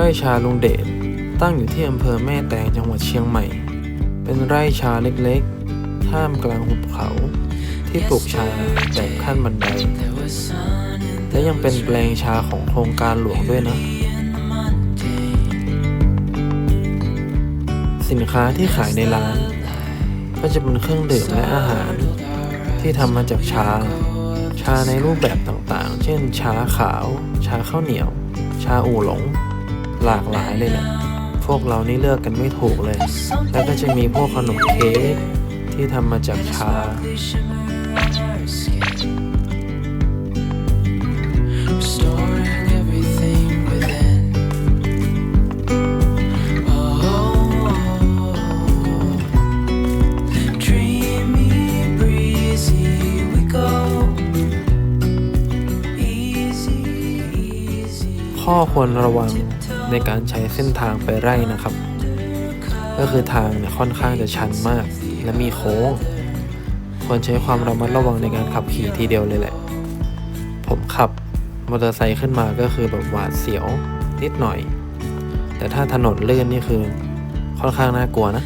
ไร่ชาลุงเดชตั้งอยู่ที่อำเภอแม่แตงจังหวัดเชียงใหม่ เป็นไร่ชาเล็กๆ ท่ามกลางหุบเขา ที่ปลูกชาแบบขั้นบันได และยังเป็นแปลงชาของโครงการหลวงด้วยนะ สินค้าที่ขายในร้าน ก็จะเป็นเครื่องดื่มและอาหาร ที่ทำมาจากชา ชาในรูปแบบต่างๆ เช่น ชาขาว ชาข้าวเหนียว ชาอู่หลง หลากหลายเลยแหละพวกเรานี่เลือกกันไม่ถูกเลย แล้วก็จะมีพวกขนมเค้กที่ทำมาจากชา Restoring everything within. Oh, dreamy, breezy, we go. Easy, easy. ข้อควรระวัง ในการใช้เส้นทางไปไร่นะครับ ก็คือทางเนี่ยค่อนข้างจะชันมาก และมีโค้ง ควรใช้ความระมัดระวังในการขับขี่ทีเดียวเลยแหละ ผมขับมอเตอร์ไซค์ขึ้นมาก็คือแบบหวาดเสียวนิดหน่อย แต่ถ้าถนนเลื่อนนี่คือค่อนข้างน่ากลัวนะ